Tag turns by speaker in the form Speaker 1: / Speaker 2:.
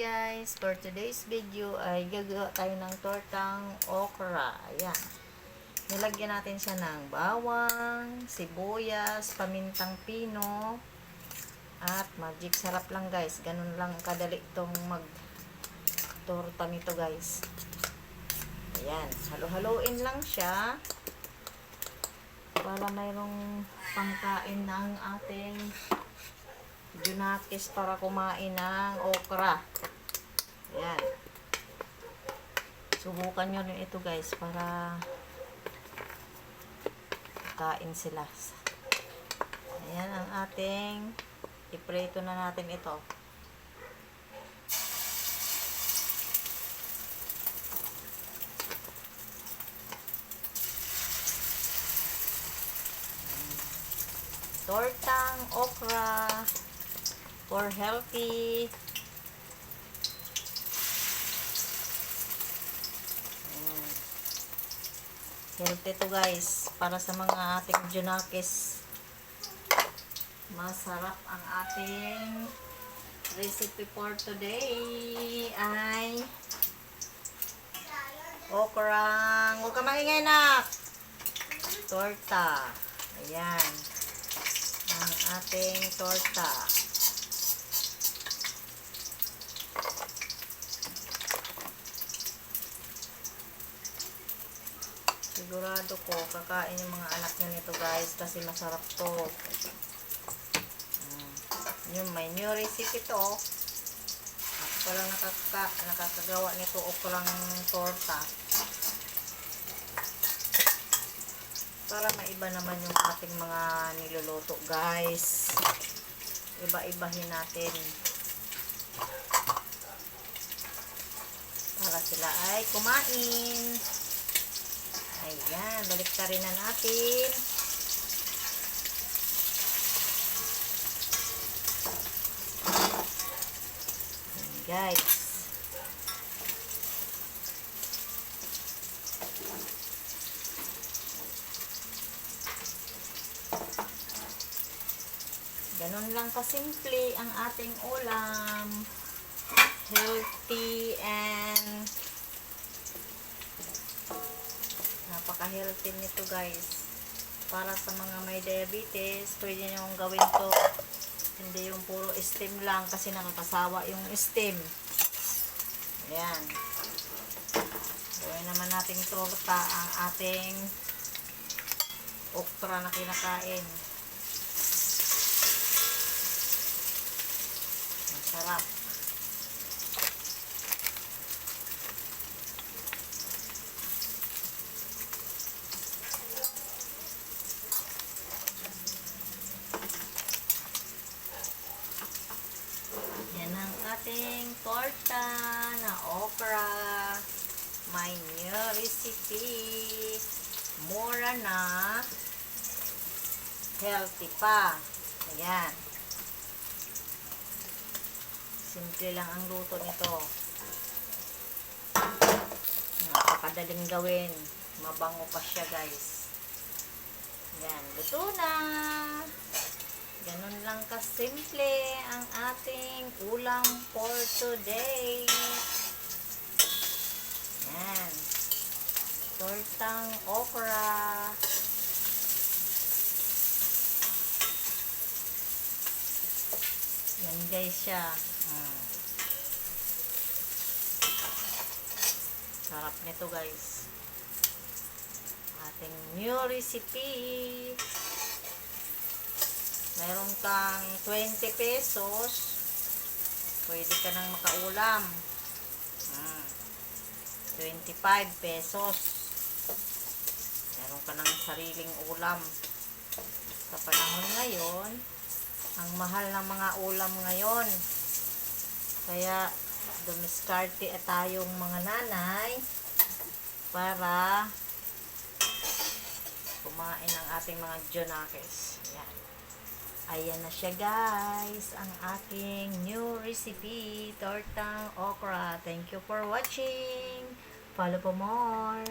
Speaker 1: guys, for today's video ay gagawa tayo ng tortang okra. Ayan. Nilagyan natin siya ng bawang, sibuyas, pamintang pino, at magic sarap lang guys. Ganun lang kadali itong mag torta nito guys. Ayan. Halo-haloin lang siya para mayroong pangkain ng ating Junakis para kumain ng okra. Ayan. Subukan nyo rin ito guys para kain sila. Ayan ang ating ipreto na natin ito. Tortang okra for healthy. Healthy to guys. Para sa mga ating junakis. Masarap ang ating recipe for today ay okrang huwag ka maingay nak torta ayan ang ating torta Sigurado ko, kakain yung mga anak niya nito guys kasi masarap to. Mm. Yun, may new recipe to. Ako pa lang nakaka, nakakagawa nito okrang torta. Para maiba naman yung ating mga niluluto guys. Iba-ibahin natin. Para sila ay kumain. Ayan, balik ka rin na natin. Ayan, guys. Ganon lang kasimple ang ating ulam. Healthy and napaka-healthy nito guys. Para sa mga may diabetes, pwede nyo gawin to. Hindi yung puro steam lang kasi nakakasawa yung steam. Ayan. Gawin naman nating torta ang ating okra na kinakain. Masarap. Yan ang ating torta na okra. May new recipe. Mura na. Healthy pa. Ayan. Simple lang ang luto nito. Napakadaling gawin. Mabango pa siya guys. Yan. Luto na. Ganun lang kasimple ang ating ulam for today. Yan. Tortang okra. Yan guys siya. Mm. Sarap nito guys. Ating new recipe. Meron kang 20 pesos. Pwede ka nang makaulam. Mm. 25 pesos. Meron ka ng sariling ulam. Sa panahon ngayon, ang mahal ng mga ulam ngayon. Kaya, dumiskarte tayong mga nanay para kumain ang ating mga jonakis. Yan. Ayan na siya guys, ang aking new recipe, tortang okra. Thank you for watching. Follow for more.